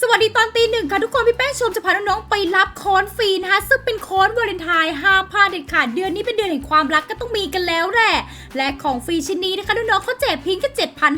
สวัสดีตอนตีหนึ่งค่ะทุกคนพี่แป้งชมจะพาน้องๆไปรับคอนฟรีนะคะซึ่งเป็นค อนวาเลนไทน์ห้ามพลาดเด็ดขาดเดือนนี้เป็นเดือนแห่งความรักก็ต้องมีกันแล้วแหละและของฟรีชิ้นนี้นะคะน้องๆเขาแจกเพียงแค่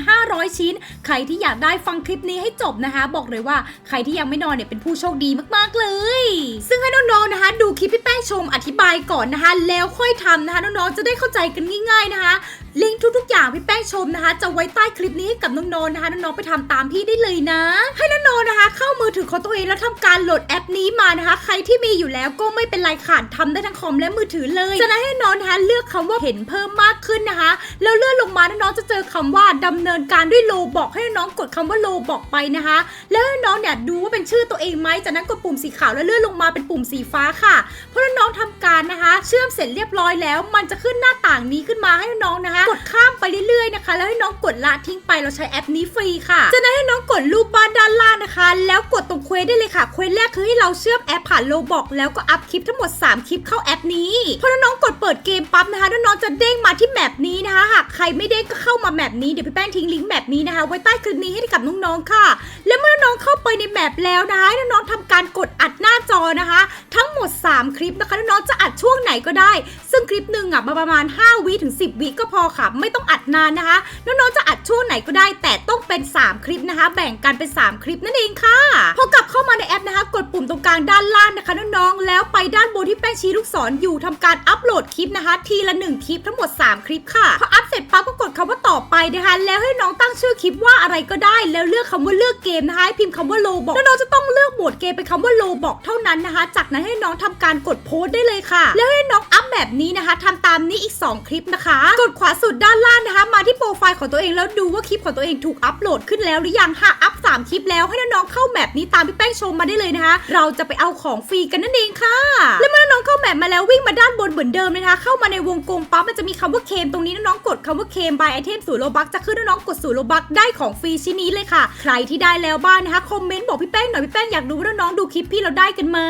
7,500 ชิ้น ใครที่อยากได้ฟังคลิปนี้ให้จบนะคะ บอกเลยว่าใครที่ยังไม่นอนเนี่ยเป็นผู้โชคดีมากๆเลย ซึ่งให้น้องๆนะคะ ดูคลิปพี่แป้งชมอธิบายก่อนนะคะ แล้วค่อยทำนะคะน้องๆจะได้เข้าใจกันง่าย ๆนะคะลิงก์ทุกๆอย่างพี่แป้งชมนะคะ จะไว้ใต้คลิปนี้ให้กับน้องๆนะคะน้องๆไปทำตามพี่ได้เลยนะ ให้น้องๆนะคะ เข้ามือ ถือของตัวเองแล้วทำการโหลดแอปนี้มานะคะ ใครที่มีอยู่แล้วก็ไม่เป็นไรค่ะทำได้ทั้งคอมและมือถือเลยจะนั้นให้น้องนะคะเลือกคำว่าเห็นเพิ่มมากขึ้นนะคะ แล้วเลื่อนลงมาน้องจะเจอคำว่าดำเนินการด้วยโลบอกให้น้องกดคำว่าโลบอกไปนะคะ แล้วให้น้องเนี่ยดูว่าเป็นชื่อตัวเองไหมจากนั้นกดปุ่มสีขาวแล้วเลื่อนลงมาเป็นปุ่มสีฟ้าค่ะเพราะน้องทำการนะคะ เชื่อมเสร็จเรียบร้อยแล้ว มันจะขึ้นหน้าต่างนี้ขึ้นมาให้น้องนะคะ กดข้ามไปเรื่อยๆนะคะ แล้วให้น้องกดละทิ้งไปเราใช้แอปนี้ฟรีค่ะจากนั้นให้น้องกดรูปบ้านด้านล่างนะคะ แล้วกดตรงเควสได้เลยค่ะ เควสแรกคือให้เราเชื่อมแอปผ่านโลบอกแล้วก็อัพคลิปทั้งหมด 3 คลิปเข้าแอปนี้พอน้องกดเปิดเกมปั๊บนะคะน้องจะเด้งมาที่แมปนี้นะคะ หากใครไม่เด้งก็เข้ามาแมปนี้เดี๋ยวพี่แป้งทิ้งลิงก์แมปนี้นะคะ ไว้ใต้คลิปนี้ให้กับน้องๆค่ะแล้ว น้องๆเข้าไปในแมปแล้วนะคะให้น้องๆทำการกดอัดหน้าจอนะคะ ทั้งหมด 3 คลิปนะคะน้องๆจะอัดช่วงไหนก็ได้ ซึ่งคลิปหนึ่งอะประมาณ 5วิถึง 10 วิก็พอค่ะ ไม่ต้องอัดนานนะคะ น้องๆจะอัดช่วงไหนก็ได้ แต่ต้องเป็น 3 คลิปนะคะ แบ่งกันเป็น 3 คลิปนั่นเองค่ะพอกลับเข้ามาในแอปนะคะ กดปุ่มตรงกลางด้านล่างนะคะน้องๆแล้วไปด้านบนที่แป้งชี้ลูกศรอยู่ทำการอัปโหลดคลิปนะคะ ทีละ 1 คลิปทั้งหมด 3 คลิปค่ะพออัพเสร็จปั๊บก็กดคำว่าต่อไปนะคะ แล้วให้น้องตั้งชื่อคลิปว่าอะไรก็ได้ แล้วเลือกคำว่าเลือกเกมนะคะให้พิมพ์คำว่าโลบอกแล้วน้องจะต้องเลือกโหมดเกมเป็นคำว่าโลบอกเท่านั้นนะคะ จากนั้นให้น้องทำการกดโพสต์ได้เลยค่ะ แล้วให้น้องอัพแบบนี้นะคะทำตามนี้อีก 2 คลิปนะคะ กดขวาสุดด้านล่างนะคะ มาที่โปรไฟล์ของตัวเองแล้วดูว่าคลิปของตัวเองถูกอัพโหลดขึ้นแล้วหรือยังหากอัพ3คลิปแล้วให้น้องๆเข้าแมปนี้ตามพี่แป้งชมมาได้เลยนะคะ เราจะไปเอาของฟรีกันนั่นเองค่ะ และเมื่อน้องเข้าแมปมาแล้ววิ่งมาด้านบนเหมือนเดิมนะคะ เข้ามาในวงกลมปั๊บมันจะมีคำว่าเคมตรงนี้น้องกดคำว่าเคม by item สูร์โลบักจะขึ้นน้องกดสูร์โลบักได้ของฟรีชิ้นนี้เลยค่ะ ใครที่ได้แล้วบ้างนะคะคอมเมนต์บอกพี่แป้งหน่อยพี่แป้งอยากดูว่าน้องดูคลิปพี่เราได้กันไหม